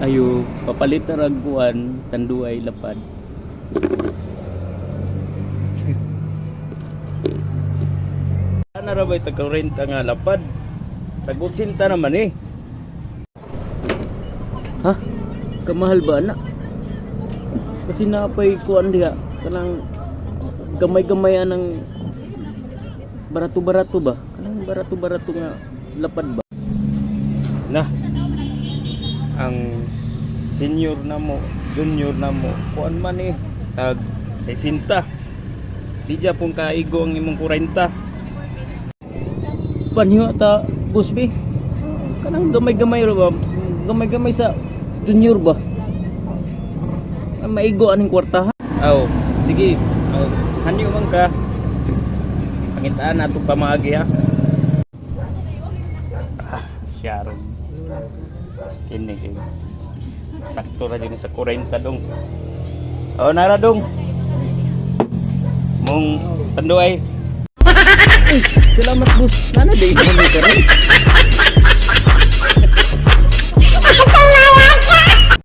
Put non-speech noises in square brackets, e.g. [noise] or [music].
Ayo, papalit na ragpuan, tanduay lapad. [laughs] Ana ra ba ita renta nga lapad? Tagutsinta naman eh. Ha? Kamahal ba na? Kasi napay kuan diha kanang gamay-gamay anang barato-barato ba? Kanang barato-barato nga lapad ba? Na. Ang senior na mo, junior na mo, kuan man eh. Tag 60. Di dya pong kaigo ang imong 40. Panyo ta, boss B. Kanang gamay-gamay ra ba? Gamay-gamay sa junior ba? Maigo aning kwarta ha? Aw, sige. Aw, hanyo man ka. Pangitaan na itong pamagi ha. Ah, Sharon. Kini kini. Sakto ra din sa 40 dong. Oh, nara dong. Mong tanduay. Ay, salamat boss. Nana day mo ka rin.